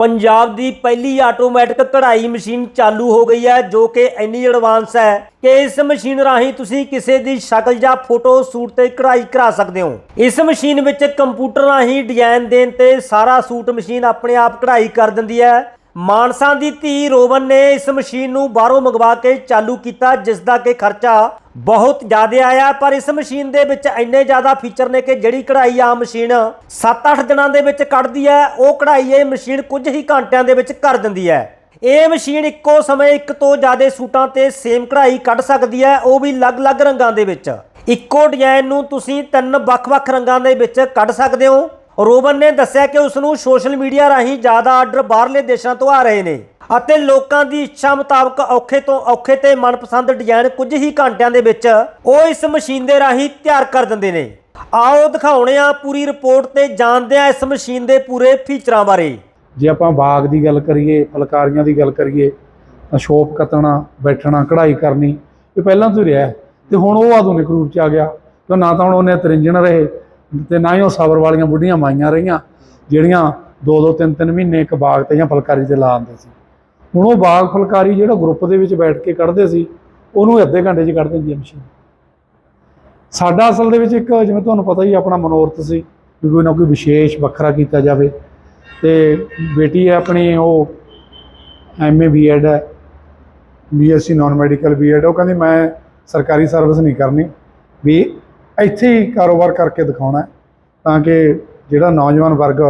ਪੰਜਾਬ ਦੀ ਪਹਿਲੀ ਆਟੋਮੈਟਿਕ ਕਢਾਈ ਮਸ਼ੀਨ ਚਾਲੂ ਹੋ ਗਈ ਹੈ, ਜੋ ਕਿ ਇੰਨੀ ਐਡਵਾਂਸ ਹੈ ਕਿ ਇਸ ਮਸ਼ੀਨ ਰਾਹੀਂ ਤੁਸੀਂ ਕਿਸੇ ਦੀ ਸ਼ਕਲ ਜਾਂ ਫੋਟੋ ਸੂਟ ਤੇ ਕਢਾਈ ਕਰਾ ਸਕਦੇ ਹੋ। ਇਸ ਮਸ਼ੀਨ ਵਿੱਚ ਕੰਪਿਊਟਰ ਰਾਹੀਂ ਡਿਜ਼ਾਈਨ ਦੇਣ ਤੇ ਸਾਰਾ ਸੂਟ ਮਸ਼ੀਨ ਆਪਣੇ ਆਪ ਕਢਾਈ ਕਰ ਦਿੰਦੀ ਹੈ। ਮਾਨਸਾ ਦੀ ਧੀ ਰੋਵਨ ਨੇ ਇਸ ਮਸ਼ੀਨ ਨੂੰ ਬਾਹਰੋਂ ਮੰਗਵਾ ਕੇ ਚਾਲੂ ਕੀਤਾ ਜਿਸ ਦਾ ਕਿ ਖਰਚਾ ਬਹੁਤ ਜ਼ਿਆਦਾ ਆਇਆ, ਪਰ ਇਸ ਮਸ਼ੀਨ ਦੇ ਵਿੱਚ ਇੰਨੇ ਜ਼ਿਆਦਾ ਫੀਚਰ ਨੇ ਕਿ ਜਿਹੜੀ ਕਢਾਈ ਆ ਮਸ਼ੀਨ 7-8 ਦਿਨਾਂ ਦੇ ਵਿੱਚ ਕੱਢਦੀ ਹੈ, ਉਹ ਕਢਾਈ ਇਹ ਮਸ਼ੀਨ ਕੁਝ ਹੀ ਘੰਟਿਆਂ ਦੇ ਵਿੱਚ ਕਰ ਦਿੰਦੀ ਹੈ। ਇਹ ਮਸ਼ੀਨ ਇੱਕੋ ਸਮੇਂ ਇੱਕ ਤੋਂ ਜ਼ਿਆਦਾ ਸੂਟਾਂ ਤੇ ਸੇਮ ਕਢਾਈ ਕੱਢ ਸਕਦੀ ਹੈ, ਉਹ ਵੀ ਅਲੱਗ-ਅਲੱਗ ਰੰਗਾਂ ਦੇ ਵਿੱਚ। ਇੱਕੋ ਡਿਜ਼ਾਈਨ ਨੂੰ ਤੁਸੀਂ ਤਿੰਨ ਵੱਖ-ਵੱਖ ਰੰਗਾਂ ਦੇ ਵਿੱਚ ਕੱਢ ਸਕਦੇ ਹੋ। ਰੋਬਨ ਨੇ ਦੱਸਿਆ ਕਿ ਉਸ ਨੂੰ ਸੋਸ਼ਲ ਮੀਡੀਆ ਰਾਹੀਂ ਜ਼ਿਆਦਾ ਆਰਡਰ ਬਾਹਰਲੇ ਦੇਸ਼ਾਂ ਤੋਂ ਆ ਰਹੇ ਨੇ ਅਤੇ ਲੋਕਾਂ ਦੀ ਇੱਛਾ ਮੁਤਾਬਕ ਔਖੇ ਤੋਂ ਔਖੇ ਤੇ ਮਨਪਸੰਦ ਡਿਜ਼ਾਈਨ ਕੁਝ ਹੀ ਘੰਟਿਆਂ ਦੇ ਵਿੱਚ ਉਹ ਇਸ ਮਸ਼ੀਨ ਦੇ ਰਾਹੀਂ ਤਿਆਰ ਕਰ ਦਿੰਦੇ ਨੇ। ਆਓ ਦਿਖਾਉਣੇ ਆ ਪੂਰੀ ਰਿਪੋਰਟ ਤੇ ਜਾਣਦੇ ਆ ਇਸ ਮਸ਼ੀਨ ਦੇ ਪੂਰੇ ਫੀਚਰਾਂ ਬਾਰੇ। ਜੇ ਆਪਾਂ ਬਾਗ ਦੀ ਗੱਲ ਕਰੀਏ, ਫੁਲਕਾਰੀਆਂ ਦੀ ਗੱਲ ਕਰੀਏ ਸ਼ੋਪ ਕੱਤਣਾ ਬੈਠਣਾ, ਕਢਾਈ ਕਰਨੀ, ਇਹ ਪਹਿਲਾਂ ਤੋਂ ਹੀ ਰਿਹਾ ਤੇ ਹੁਣ ਉਹ ਆਧੁਨਿਕ ਰੂਪ ਚ ਆ ਗਿਆ। ਕਿ ਨਾ ਤਾਂ ਹੁਣ ਉਹਨੇ ਤਰਿੰਜਣ ਰਹੇ ਤੇ ਨਾ ਹੀ ਉਹ ਸਬਰ ਵਾਲੀਆਂ ਬੁੱਢੀਆਂ ਮਾਈਆਂ ਰਹੀਆਂ, ਜਿਹੜੀਆਂ ਦੋ ਦੋ ਤਿੰਨ ਤਿੰਨ ਮਹੀਨੇ ਇੱਕ ਬਾਗ ਤੇ ਜਾਂ ਫੁਲਕਾਰੀ ਤੇ ਲਾ ਆਉਂਦੇ ਸੀ। ਹੁਣ ਉਹ ਬਾਗ ਫੁਲਕਾਰੀ ਜਿਹੜਾ ਗਰੁੱਪ ਦੇ ਵਿੱਚ ਬੈਠ ਕੇ ਕੱਢਦੇ ਸੀ, ਉਹਨੂੰ ਅੱਧੇ ਘੰਟੇ 'ਚ ਕੱਢ ਦਿੰਦੀ ਹੈ ਮਸ਼ੀਨ। ਸਾਡਾ ਅਸਲ ਦੇ ਵਿੱਚ ਇੱਕ ਜਿਵੇਂ ਤੁਹਾਨੂੰ ਪਤਾ ਹੀ ਆਪਣਾ ਮਨੋਰਥ ਸੀ ਵੀ ਕੋਈ ਨਾ ਕੋਈ ਵਿਸ਼ੇਸ਼ ਵੱਖਰਾ ਕੀਤਾ ਜਾਵੇ। ਤੇ ਬੇਟੀ ਹੈ ਆਪਣੀ, ਉਹ ਐਮਏ ਬੀਐਡ ਹੈ ਬੀਐਸਸੀ ਨਾਨ ਮੈਡੀਕਲ ਬੀਐਡ ਉਹ ਕਹਿੰਦੀ ਮੈਂ ਸਰਕਾਰੀ ਸਰਵਿਸ ਨਹੀਂ ਕਰਨੀ, ਵੀ ਇੱਥੇ ਹੀ ਕਾਰੋਬਾਰ ਕਰਕੇ ਦਿਖਾਉਣਾ ਤਾਂ ਕਿ ਜਿਹੜਾ ਨੌਜਵਾਨ ਵਰਗ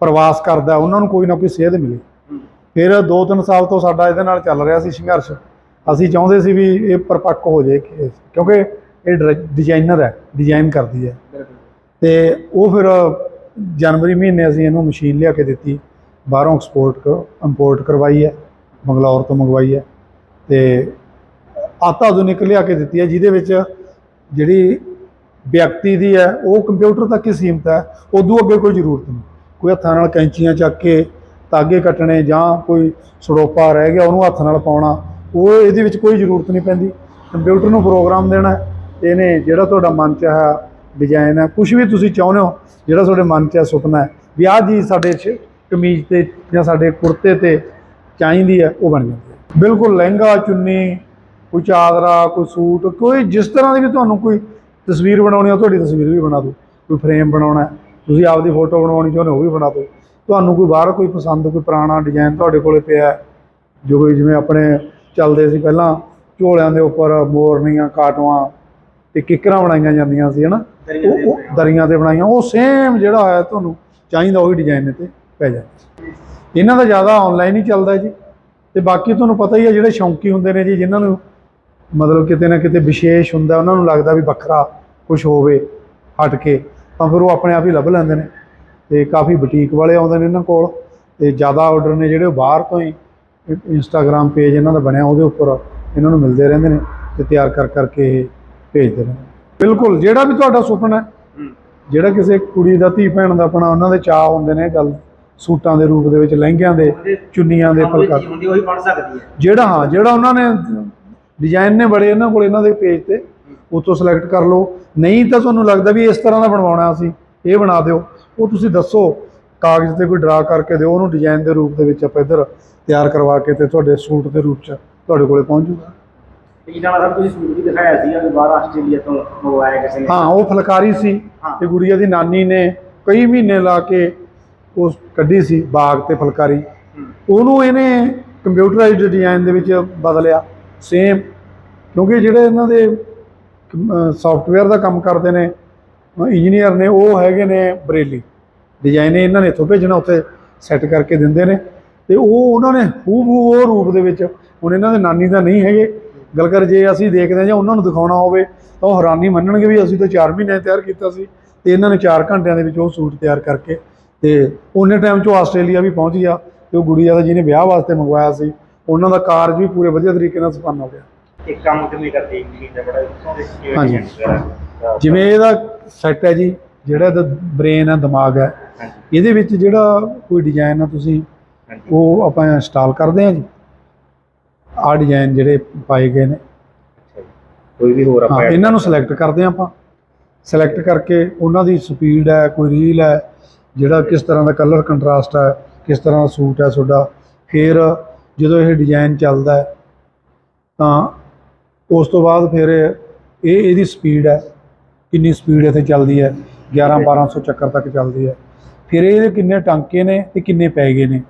ਪ੍ਰਵਾਸ ਕਰਦਾ ਉਹਨਾਂ ਨੂੰ ਕੋਈ ਨਾ ਕੋਈ ਸੇਧ ਮਿਲੇ। ਫਿਰ 2-3 ਸਾਲ ਤੋਂ ਸਾਡਾ ਇਹਦੇ ਨਾਲ ਚੱਲ ਰਿਹਾ ਸੀ ਸੰਘਰਸ਼। ਅਸੀਂ ਚਾਹੁੰਦੇ ਸੀ ਵੀ ਇਹ ਪਰਪੱਕ ਹੋ ਜਾਏ ਕਿਉਂਕਿ ਇਹ ਡਿਜ਼ਾਈਨਰ ਹੈ ਡਿਜ਼ਾਈਨ ਕਰਦੀ ਹੈ। ਤੇ ਉਹ ਫਿਰ ਜਨਵਰੀ ਮਹੀਨੇ ਅਸੀਂ ਇਹਨੂੰ ਮਸ਼ੀਨ ਲਿਆ ਕੇ ਦਿੱਤੀ ਬਾਹਰੋਂ ਐਕਸਪੋਰਟ ਇੰਪੋਰਟ ਕਰਵਾਈ ਹੈ ਬੰਗਲੌਰ ਤੋਂ ਮੰਗਵਾਈ ਹੈ। ਤੇ ਆਤਾ ਆਧੁਨਿਕ ਲਿਆ ਕੇ ਦਿੱਤੀ ਹੈ ਜਿਹਦੇ ਵਿੱਚ ਜਿਹੜੀ ਵਿਅਕਤੀ ਦੀ ਹੈ, ਉਹ ਕੰਪਿਊਟਰ ਤੱਕ ਹੀ ਸੀਮਤ ਹੈ, ਉਦੋਂ ਅੱਗੇ ਕੋਈ ਜ਼ਰੂਰਤ ਨਹੀਂ। ਕੋਈ ਹੱਥਾਂ ਨਾਲ ਕੈਂਚੀਆਂ ਚੱਕ ਕੇ ਤਾਗੇ ਕੱਟਣੇ ਜਾਂ ਕੋਈ ਸੜੋਪਾ ਰਹਿ ਗਿਆ, ਉਹਨੂੰ ਹੱਥ ਨਾਲ ਪਾਉਣਾ, ਉਹ ਇਹਦੇ ਵਿੱਚ ਕੋਈ ਜ਼ਰੂਰਤ ਨਹੀਂ ਪੈਂਦੀ। ਕੰਪਿਊਟਰ ਨੂੰ ਪ੍ਰੋਗਰਾਮ ਦੇਣਾ, ਇਹਨੇ ਜਿਹੜਾ ਤੁਹਾਡਾ ਮਨ ਚ ਹੈ, ਡਿਜ਼ਾਈਨ ਹੈ ਕੁਝ ਵੀ ਤੁਸੀਂ ਚਾਹੁੰਦੇ ਹੋ, ਜਿਹੜਾ ਤੁਹਾਡੇ ਮਨ ਚ ਹੈ, ਸੁਪਨਾ ਹੈ, ਵੀ ਆਹ ਚੀਜ਼ ਸਾਡੇ ਕਮੀਜ਼ ਤੇ ਜਾਂ ਸਾਡੇ ਕੁੜਤੇ ਤੇ ਚਾਹੀਦੀ ਹੈ, ਉਹ ਬਣ ਜਾਂਦੀ ਹੈ। ਬਿਲਕੁਲ ਲਹਿੰਗਾ, ਚੁੰਨੀ, ਕੋਈ ਚਾਦਰਾ, ਕੋਈ ਸੂਟ, ਕੋਈ ਜਿਸ ਤਰ੍ਹਾਂ ਦੀ ਵੀ ਤੁਹਾਨੂੰ ਕੋਈ ਤਸਵੀਰ ਬਣਾਉਣੀ ਆ ਤੁਹਾਡੀ ਤਸਵੀਰ ਵੀ ਬਣਾ ਦਿਓ। ਕੋਈ ਫਰੇਮ ਬਣਾਉਣਾ ਤੁਸੀਂ ਆਪਦੀ ਫੋਟੋ ਬਣਾਉਣੀ ਚਾਹੁੰਦੇ ਹੋ ਉਹ ਵੀ ਬਣਾ ਦਿਓ। ਤੁਹਾਨੂੰ ਕੋਈ ਬਾਹਰ ਕੋਈ ਪਸੰਦ ਕੋਈ ਪੁਰਾਣਾ ਡਿਜ਼ਾਈਨ ਤੁਹਾਡੇ ਕੋਲੇ ਪਿਆ ਜੋ ਕੋਈ ਜਿਵੇਂ ਆਪਣੇ ਚੱਲਦੇ ਸੀ ਪਹਿਲਾਂ ਝੋਲਿਆਂ ਦੇ ਉੱਪਰ ਮੋਰਨੀਆਂ ਕਾਟਵਾਂ ਤੇ ਕਿੱਕਰਾਂ ਬਣਾਈਆਂ ਜਾਂਦੀਆਂ ਸੀ ਹਨਾ? ਉਹ- ਉਹ ਦਰੀਆਂ ਤੇ ਬਣਾਈਆਂ ਉਹ ਸੇਮ ਜਿਹੜਾ ਹੋਇਆ ਤੁਹਾਨੂੰ ਚਾਹੀਦਾ ਉਹੀ ਡਿਜ਼ਾਈਨ ਤੇ ਪੈ ਜਾਂਦਾ। ਇਹਨਾਂ ਦਾ ਜ਼ਿਆਦਾ ਆਨਲਾਈਨ ਹੀ ਚੱਲਦਾ ਜੀ। ਤੇ ਬਾਕੀ ਤੁਹਾਨੂੰ ਪਤਾ ਹੀ ਹੈ ਜਿਹੜੇ ਸ਼ੌਂਕੀ ਹੁੰਦੇ ਨੇ ਜੀ ਜਿਨ੍ਹਾਂ ਨੂੰ ਮਤਲਬ ਕਿਤੇ ਨਾ ਕਿਤੇ ਵਿਸ਼ੇਸ਼ ਹੁੰਦਾ ਉਹਨਾਂ ਨੂੰ ਲੱਗਦਾ ਵੀ ਵੱਖਰਾ ਕੁਝ ਹੋਵੇ ਹਟ ਕੇ ਤਾਂ ਫਿਰ ਉਹ ਆਪਣੇ ਆਪ ਹੀ ਲੱਭ ਲੈਂਦੇ ਨੇ। ਤੇ ਕਾਫੀ ਬੁਟੀਕ ਵਾਲੇ ਆਉਂਦੇ ਨੇ ਇਹਨਾਂ ਕੋਲ ਤੇ ਜ਼ਿਆਦਾ ਆਰਡਰ ਨੇ ਜਿਹੜੇ ਉਹ ਬਾਹਰ ਤੋਂ ਹੀ ਇੰਸਟਾਗ੍ਰam ਪੇਜ ਇਹਨਾਂ ਦਾ ਬਣਿਆ ਉਹਦੇ ਉੱਪਰ ਇਹਨਾਂ ਨੂੰ ਮਿਲਦੇ ਰਹਿੰਦੇ ਨੇ ਤੇ ਤਿਆਰ ਕਰ ਕਰਕੇ ਇਹ ਭੇਜਦੇ ਨੇ। ਬਿਲਕੁਲ ਜਿਹੜਾ ਵੀ ਤੁਹਾਡਾ ਸੁਪਨਾ ਹੈ ਜਿਹੜਾ ਕਿਸੇ ਕੁੜੀ ਦਾ ਧੀ ਭੈਣ ਦਾ ਆਪਣਾ ਉਹਨਾਂ ਦੇ ਚਾਹ ਹੁੰਦੇ ਨੇ ਗੱਲ ਸੂਟਾਂ ਦੇ ਰੂਪ ਦੇ ਵਿੱਚ ਲਹਿੰਗਿਆਂ ਦੇ ਚੁੰਨੀਆਂ ਦੇ ਹੈ। ਜਿਹੜਾ ਹਾਂ ਜਿਹੜਾ ਉਹਨਾਂ ਨੇ ਡਿਜ਼ਾਈਨ ਨੇ ਬੜੇ ਇਹਨਾਂ ਕੋਲ ਇਹਨਾਂ ਦੇ ਪੇਜ ਤੇ ਉਤੋਂ ਸਿਲੈਕਟ ਕਰ ਲਓ। ਨਹੀਂ ਤਾਂ ਤੁਹਾਨੂੰ ਲੱਗਦਾ ਵੀ ਇਸ ਤਰ੍ਹਾਂ ਦਾ ਬਣਵਾਉਣਾ ਅਸੀਂ ਇਹ ਬਣਾ ਦਿਓ। ਉਹ ਤੁਸੀਂ ਦੱਸੋ ਕਾਗਜ਼ ਤੇ ਕੋਈ ਡਰਾ ਕਰਕੇ ਦਿਓ ਉਹਨੂੰ ਡਿਜ਼ਾਈਨ ਦੇ ਰੂਪ ਦੇ ਵਿੱਚ ਆਪਾਂ ਇੱਧਰ ਤਿਆਰ ਕਰਵਾ ਕੇ ਤੇ ਤੁਹਾਡੇ ਸੂਟ ਦੇ ਰੂਪ 'ਚ ਤੁਹਾਡੇ ਕੋਲੇ ਪਹੁੰਚ ਜੂਗਾ। ਇਹਨਾਂ ਨਾਲ ਸਰ ਤੁਸੀਂ ਸੂਟ ਵੀ ਦਿਖਾਇਆ ਸੀਗਾ ਵੀ ਬਾਹਰ ਆਸਟ੍ਰੇਲੀਆ ਤੋਂ ਮੰਗਵਾਇਆ ਕਿਸੇ ਨੇ। ਹਾਂ ਉਹ ਫੁਲਕਾਰੀ ਸੀ। ਤੇ ਗੁੜੀਆ ਦੀ ਨਾਨੀ ਨੇ ਕਈ ਮਹੀਨੇ ਲਾ ਕੇ ਉਸ ਕੱਢੀ ਸੀ ਬਾਗ ਤੇ ਫੁਲਕਾਰੀ। ਉਹਨੂੰ ਇਹਨੇ ਕੰਪਿਊਟਰਾਈਜ਼ਡ ਡਿਜ਼ਾਈਨ ਦੇ ਵਿੱਚ ਬਦਲਿਆ। ਸੇਮ ਕਿਉਂਕਿ ਜਿਹੜੇ ਇਹਨਾਂ ਦੇ ਸੌਫਟਵੇਅਰ ਦਾ ਕੰਮ ਕਰਦੇ ਨੇ ਇੰਜੀਨੀਅਰ ਨੇ, ਉਹ ਹੈਗੇ ਨੇ ਬਰੇਲੀ ਡਿਜ਼ਾਈਨ ਇਹਨਾਂ ਨੇ ਇੱਥੋਂ ਭੇਜਣਾ, ਉੱਥੇ ਸੈੱਟ ਕਰਕੇ ਦਿੰਦੇ ਨੇ। ਤੇ ਉਹ ਉਹਨਾਂ ਨੇ ਹੂਬਹੂ ਉਹ ਰੂਪ ਦੇ ਵਿੱਚ, ਹੁਣ ਇਹਨਾਂ ਦੇ ਨਾਨੀ ਦਾ ਨਹੀਂ ਹੈਗੇ। ਗੱਲ ਕਰ, ਜੇ ਅਸੀਂ ਦੇਖਦੇ ਹਾਂ ਜਾਂ ਉਹਨਾਂ ਨੂੰ ਦਿਖਾਉਣਾ ਹੋਵੇ, ਤਾਂ ਉਹ ਹੈਰਾਨੀ ਮੰਨਣਗੇ ਵੀ ਅਸੀਂ ਤਾਂ 4 ਮਹੀਨੇ ਤਿਆਰ ਕੀਤਾ ਸੀ। ਤੇ ਇਹਨਾਂ ਨੇ 4 ਘੰਟਿਆਂ ਦੇ ਵਿੱਚ ਉਹ ਸੂਟ ਤਿਆਰ ਕਰਕੇ, ਤੇ ਉਹਨੇ ਟਾਈਮ 'ਚ ਆਸਟ੍ਰੇਲੀਆ ਵੀ ਪਹੁੰਚ ਗਿਆ, ਤੇ ਉਹ ਗੁੜੀਆ ਦਾ ਜਿਹਨੇ ਵਿਆਹ ਵਾਸਤੇ ਮੰਗਵਾਇਆ ਸੀ ਉਹਨਾਂ ਦਾ ਕਾਰਜ ਵੀ ਪੂਰੇ ਵਧੀਆ ਤਰੀਕੇ ਨਾਲ ਸੰਪੰਨ ਹੋ ਗਿਆ ਇੱਕ ਕੰਮ ਕਿਵੇਂ ਕਰਦੇ ਮਸ਼ੀਨ ਦਾ ਬੜਾ ਕਿਵੇਂ ਹਾਂਜੀ। design ਵਗੈਰਾ। ਜਿਵੇਂ ਇਹਦਾ ਸੈੱਟ ਹੈ ਜੀ ਜਿਹੜਾ ਇਹਦਾ ਬ੍ਰੇਨ ਹੈ ਦਿਮਾਗ ਹੈ ਹਾਂਜੀ ਇਹਦੇ ਵਿੱਚ ਜਿਹੜਾ ਕੋਈ ਡਿਜ਼ਾਈਨ ਆ ਤੁਸੀਂ ਹਾਂਜੀ ਉਹ ਆਪਾਂ ਇੰਸਟਾਲ ਕਰਦੇ ਹਾਂ ਜੀ ਆਹ ਡਿਜ਼ਾਈਨ ਜਿਹੜੇ ਪਾਏ ਗਏ ਨੇ ਜੀ। ਕੋਈ ਵੀ ਹੋਰ ਆਪਾਂ ਇਹਨਾਂ ਨੂੰ ਸਿਲੈਕਟ ਕਰਦੇ ਆਪਾਂ ਸਿਲੈਕਟ ਕਰਕੇ ਉਹਨਾਂ ਦੀ ਸਪੀਡ ਹੈ ਕੋਈ ਰੀਲ ਹੈ ਜਿਹੜਾ ਕਿਸ ਤਰ੍ਹਾਂ ਦਾ ਕਲਰ ਕੰਟਰਾਸਟ ਹੈ ਕਿਸ ਤਰ੍ਹਾਂ ਦਾ ਸੂਟ ਹੈ ਤੁਹਾਡਾ ਫਿਰ ਜਦੋਂ ਇਹ ਡਿਜ਼ਾਈਨ ਚੱਲਦਾ ਤਾਂ ਉਸ ਤੋਂ ਬਾਅਦ ਫਿਰ ਇਹ ਇਹਦੀ ਸਪੀਡ ਹੈ ਕਿੰਨੀ ਸਪੀਡ ਇੱਥੇ ਚੱਲਦੀ ਹੈ 11 1200 ਚੱਕਰ ਤੱਕ ਚੱਲਦੀ ਹੈ। ਫਿਰ ਇਹਦੇ ਕਿੰਨੇ ਟਾਂਕੇ ਨੇ ਤੇ ਕਿੰਨੇ ਪੈ ਗਏ ਨੇ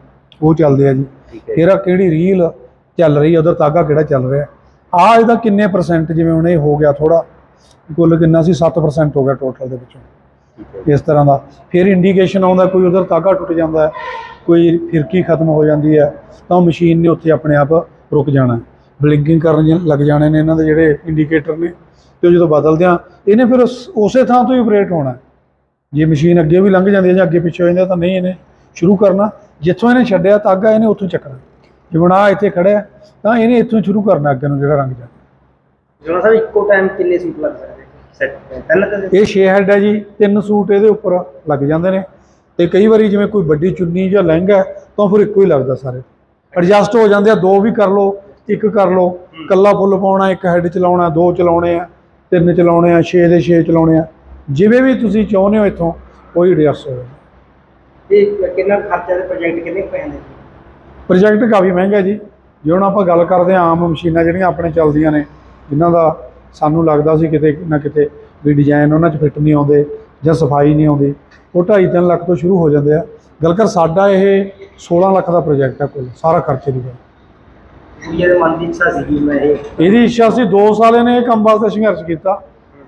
ਉਹ ਚੱਲਦੇ ਆ ਜੀ। ਫਿਰ ਆਹ ਕਿਹੜੀ ਰੀਲ ਚੱਲ ਰਹੀ ਹੈ ਉਧਰ ਤਾਗਾ ਕਿਹੜਾ ਚੱਲ ਰਿਹਾ ਆ ਇਹਦਾ ਕਿੰਨੇ ਪਰਸੈਂਟ ਜਿਵੇਂ ਹੁਣ ਇਹ ਹੋ ਗਿਆ ਥੋੜਾ ਕੁੱਲ ਕਿੰਨਾ ਸੀ 7% ਹੋ ਗਿਆ ਟੋਟਲ ਦੇ ਵਿੱਚੋਂ। ਇਸ ਤਰ੍ਹਾਂ ਦਾ। ਫਿਰ ਇੰਡੀਕੇਸ਼ਨ ਆਉਂਦਾ ਕੋਈ ਉਧਰ ਤਾਗਾ ਟੁੱਟ ਜਾਂਦਾ ਹੈ ਕੋਈ ਫਿਰਕੀ ਖਤਮ ਹੋ ਜਾਂਦੀ ਹੈ ਤਾਂ ਉਹ ਮਸ਼ੀਨ ਨੇ ਉੱਥੇ ਆਪਣੇ ਆਪ ਰੁਕ ਜਾਣਾ। ਬਲਿੰਕਿੰਗ ਕਰਨ ਲੱਗ ਜਾਣੇ ਨੇ ਇਹਨਾਂ ਦੇ ਜਿਹੜੇ ਇੰਡੀਕੇਟਰ ਨੇ ਤੇ ਜਦੋਂ ਬਦਲਦੇ ਆ ਇਹਨੇ ਫਿਰ ਉਸ- ਥਾਂ ਤੋਂ ਹੀ ਆਪਰੇਟ ਹੋਣਾ। ਜੇ ਮਸ਼ੀਨ ਅੱਗੇ ਵੀ ਲੰਘ ਜਾਂਦੀ ਹੈ ਜਾਂ ਅੱਗੇ ਪਿੱਛੇ ਹੋ ਜਾਂਦੀ ਤਾਂ ਨਹੀਂ ਇਹਨੇ ਸ਼ੁਰੂ ਕਰਨਾ। ਜਿੱਥੋਂ ਇਹਨੇ ਛੱਡਿਆ ਤਾਗਾ ਇਹਨੇ ਉੱਥੋਂ ਚੱਕਣਾ। ਜੇ ਆ ਇੱਥੇ ਖੜਿਆ ਤਾਂ ਇਹਨੇ ਇੱਥੋਂ ਸ਼ੁਰੂ ਕਰਨਾ ਅੱਗੇ ਨੂੰ ਜਿਹੜਾ ਰੰਗ ਜਾ। ਜਣਾ ਸਾਹਿਬ ਇੱਕੋ ਟਾਈਮ ਕਿੰਨੇ ਸੂਟ ਲੱਗ ਸਕਦੇ ਸੈੱਟ ਤਿੰਨ ਤੇ। ਇਹ 6 ਹੈਡ ਹੈ ਜੀ ਤਿੰਨ ਸੂਟ ਇਹਦੇ ਉੱਪਰ ਲੱਗ ਜਾਂਦੇ ਨੇ। ਤੇ ਕਈ ਵਾਰੀ ਜਿਵੇਂ ਕੋਈ ਵੱਡੀ ਚੁੰਨੀ ਜਾਂ ਲਹਿੰਗਾ ਤਾਂ ਫਿਰ ਇੱਕੋ ਹੀ ਲੱਗਦਾ ਸਾਰੇ। ਐਡਜਸਟ ਹੋ ਜਾਂਦੇ ਆ ਦੋ ਵੀ ਕਰ ਲਓ ਇੱਕ ਕਰ ਲਓ। ਕੱਲਾ ਫੁੱਲ ਪਾਉਣਾ ਇੱਕ ਹੈਡ ਚਲਾਉਣਾ ਦੋ ਚਲਾਉਣੇ ਆ ਤਿੰਨ ਚਲਾਉਣੇ ਆ 6 ਦੇ 6 ਚਲਾਉਣੇ ਆ। ਜਿਵੇਂ ਵੀ ਤੁਸੀਂ ਚਾਹੁੰਦੇ ਹੋ ਇੱਥੋਂ ਕੋਈ ਐਡਜਸਟ ਹੋ ਜਾਂਦਾ। ਇਹ ਕਿੰਨਾ ਖਰਚਾ ਦੇ ਪ੍ਰੋਜੈਕਟ ਕਿੰਨੇ ਪੈਂਦੇ ਪ੍ਰੋਜੈਕਟ ਕਾਫੀ ਮਹਿੰਗਾ ਜੀ। ਜੇ ਹੁਣ ਆਪਾਂ ਗੱਲ ਕਰਦੇ ਹਾਂ ਆਮ ਮਸ਼ੀਨਾਂ ਜਿਹੜੀਆਂ ਆਪਣੇ ਚੱਲਦੀਆਂ ਨੇ ਜਿਨ੍ਹਾਂ ਦਾ ਸਾਨੂੰ ਲੱਗਦਾ ਸੀ ਕਿਤੇ ਨਾ ਕਿਤੇ ਵੀ ਡਿਜ਼ਾਈਨ ਉਹਨਾਂ 'ਚ ਫਿੱਟ ਨਹੀਂ ਆਉਂਦੇ ਜਾਂ ਸਫ਼ਾਈ ਨਹੀਂ ਆਉਂਦੀ ਉਹ 2.5 ਲੱਖ ਤੋਂ ਸ਼ੁਰੂ ਹੋ ਜਾਂਦੇ ਆ। ਗੱਲ ਕਰ ਸਾਡਾ ਇਹ 16 ਲੱਖ ਦਾ ਪ੍ਰੋਜੈਕਟ ਹੈ ਕੁੱਲ ਸਾਰਾ ਖਰਚੇ ਦੀ ਗੱਲ। ਕੁੜੀਆਂ ਦੇ ਮਨ ਦੀ ਇੱਛਾ ਸੀਗੀ ਮੈਂ ਇਹ ਇਹਦੀ ਇੱਛਾ ਸੀ 2 ਸਾਲ ਇਹਨੇ ਇਹ ਕੰਮ ਵਾਸਤੇ ਸੰਘਰਸ਼ ਕੀਤਾ।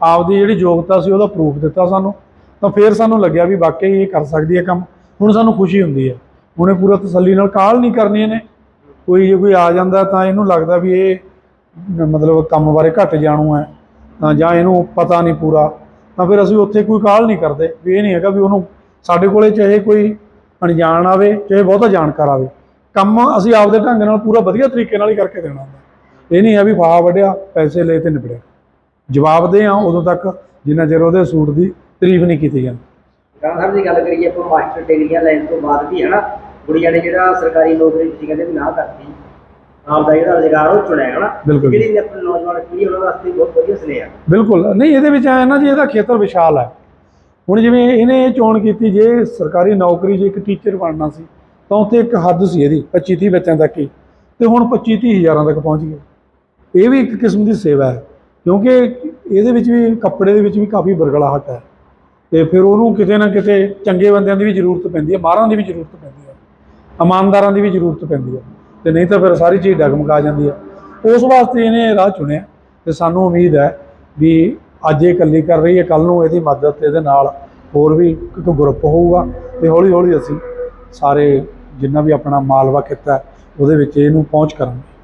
ਆਪਦੀ ਜਿਹੜੀ ਯੋਗਤਾ ਸੀ ਉਹਦਾ ਪ੍ਰੂਫ ਦਿੱਤਾ ਸਾਨੂੰ। ਤਾਂ ਫਿਰ ਸਾਨੂੰ ਲੱਗਿਆ ਵੀ ਵਾਕਈ ਇਹ ਕਰ ਸਕਦੀ ਹੈ ਕੰਮ। ਹੁਣ ਸਾਨੂੰ ਖੁਸ਼ੀ ਹੁੰਦੀ ਹੈ। ਹੁਣ ਪੂਰਾ ਤਸੱਲੀ ਨਾਲ ਕਾਲ ਨਹੀਂ ਕਰਨੀ ਇਹਨੇ। ਕੋਈ ਜੇ ਕੋਈ ਆ ਜਾਂਦਾ ਤਾਂ ਇਹਨੂੰ ਲੱਗਦਾ ਵੀ ਇਹ ਮਤਲਬ ਕੰਮ ਬਾਰੇ ਘੱਟ ਜਾਣੂ ਹੈ। ਤਾਂ ਜਾਂ ਇਹਨੂੰ ਪਤਾ ਨਹੀਂ ਪੂਰਾ। ਤਾਂ ਫਿਰ ਅਸੀਂ ਉੱਥੇ ਕੋਈ ਕਾਲ ਨਹੀਂ ਕਰਦੇ ਵੀ ਇਹ ਨਹੀਂ ਹੈਗਾ ਵੀ ਉਹਨੂੰ ਸਾਡੇ ਕੋਲੇ ਚਾਹੇ ਕੋਈ ਅਣਜਾਣ ਆਵੇ, ਚਾਹੇ ਬਹੁਤਾ ਜਾਣਕਾਰ ਆਵੇ। ਕੰਮ ਅਸੀਂ ਆਪਦੇ ਢੰਗ ਨਾਲ ਪੂਰਾ ਵਧੀਆ ਤਰੀਕੇ ਨਾਲ ਹੀ ਕਰਕੇ ਦੇਣਾ ਹੁੰਦਾ। ਇਹ ਨਹੀਂ ਹੈ ਵੀ ਫਾ ਵੱਢਿਆ, ਪੈਸੇ ਲਏ ਤੇ ਨਿਬੜਿਆ। ਜਵਾਬ ਦੇ ਆ ਉਦੋਂ ਤੱਕ ਜਿੰਨਾ ਚਿਰ ਉਹਦੇ ਸੂਟ ਦੀ ਤਾਰੀਫ ਨਹੀਂ ਕੀਤੀ ਜਾਂਦੀ। ਗਾਣਾ ਸਾਹਿਬ ਦੀ ਗੱਲ ਕਰੀਏ ਆਪਾਂ ਮਾਸਟਰ ਡਿਗਰੀਆਂ ਲੈਣ ਤੋਂ ਬਾਅਦ ਵੀ ਹਨਾ ਕੁੜੀਆਂ ਨੇ ਜਿਹੜਾ ਸਰਕਾਰੀ ਨੌਕਰੀ ਤੁਸੀਂ ਕਹਿੰਦੇ ਨਾ ਕਰਤੀ ਆਪ ਦਾ ਜਿਹੜਾ ਰੁਜ਼ਗਾਰ ਉਹ ਚੁਣਿਆ ਹਨਾ ਬਿਲਕੁਲ। ਜਿਹੜੀ ਨੇ ਆਪਣੀ ਨੌਜਵਾਨ ਪੀੜ੍ਹੀ ਉਹਨਾਂ ਵਾਸਤੇ ਬਹੁਤ ਵਧੀਆ ਸੁਨੇਹਾ ਬਿਲਕੁਲ। ਨਹੀਂ ਇਹਦੇ ਵਿੱਚ ਆਇਆ ਨਾ ਜੀ ਇਹਦਾ ਖੇਤਰ ਵਿਸ਼ਾਲ ਹੈ। ਹੁਣ ਜਿਵੇਂ ਇਹਨੇ ਇਹ ਚੋਣ ਕੀਤੀ ਜੇ ਸਰਕਾਰੀ ਨੌਕਰੀ 'ਚ ਇੱਕ ਟੀਚਰ ਬਣਨਾ ਸੀ ਤਾਂ ਉੱਥੇ ਇੱਕ ਹੱਦ ਸੀ ਇਹਦੀ 25 30 ਬੱਚਿਆਂ ਤੱਕ ਹੀ। ਤੇ ਹੁਣ 25 30 ਹਜ਼ਾਰਾਂ ਤੱਕ ਪਹੁੰਚ ਗਏ ਇਹ ਵੀ ਇੱਕ ਕਿਸਮ ਦੀ ਸੇਵਾ ਹੈ ਕਿਉਂਕਿ ਇਹਦੇ ਵਿੱਚ ਵੀ ਕੱਪੜੇ ਦੇ ਵਿੱਚ ਵੀ ਕਾਫੀ ਬਰਗਲਾਹਟ ਹੈ। ਤੇ ਫਿਰ ਉਹਨੂੰ ਕਿਤੇ ਨਾ ਕਿਤੇ ਚੰਗੇ ਬੰਦਿਆਂ ਦੀ ਵੀ ਜ਼ਰੂਰਤ ਪੈਂਦੀ ਹੈ ਮਾਹਰਾਂ ਦੀ ਵੀ ਜ਼ਰੂਰਤ ਪੈਂਦੀ ਹੈ। ਇਮਾਨਦਾਰਾਂ ਦੀ ਵੀ ਜ਼ਰੂਰਤ ਪੈਂਦੀ ਹੈ। ਤੇ ਨਹੀਂ ਤਾਂ ਫਿਰ ਸਾਰੀ ਚੀਜ਼ ਡਗਮਗਾ ਜਾਂਦੀ ਹੈ ਉਸ ਵਾਸਤੇ ਇਹਨੇ ਇਹ ਰਾਹ ਚੁਣਿਆ ਤੇ ਸਾਨੂੰ ਉਮੀਦ ਹੈ ਵੀ ਅੱਜ ਇਹ ਇਕੱਲੀ ਕਰ ਰਹੀ ਹੈ ਕੱਲ ਨੂੰ ਇਹਦੀ ਮਦਦ ਇਹਦੇ ਨਾਲ ਹੋਰ ਵੀ ਇੱਕ ਗਰੁੱਪ ਹੋਊਗਾ ਤੇ ਹੌਲੀ ਹੌਲੀ ਅਸੀਂ ਸਾਰੇ ਜਿੰਨਾ ਵੀ ਆਪਣਾ ਮਾਲਵਾ ਕੀਤਾ ਉਹਦੇ ਵਿੱਚ ਇਹਨੂੰ ਪਹੁੰਚ ਕਰਾਂਗੇ।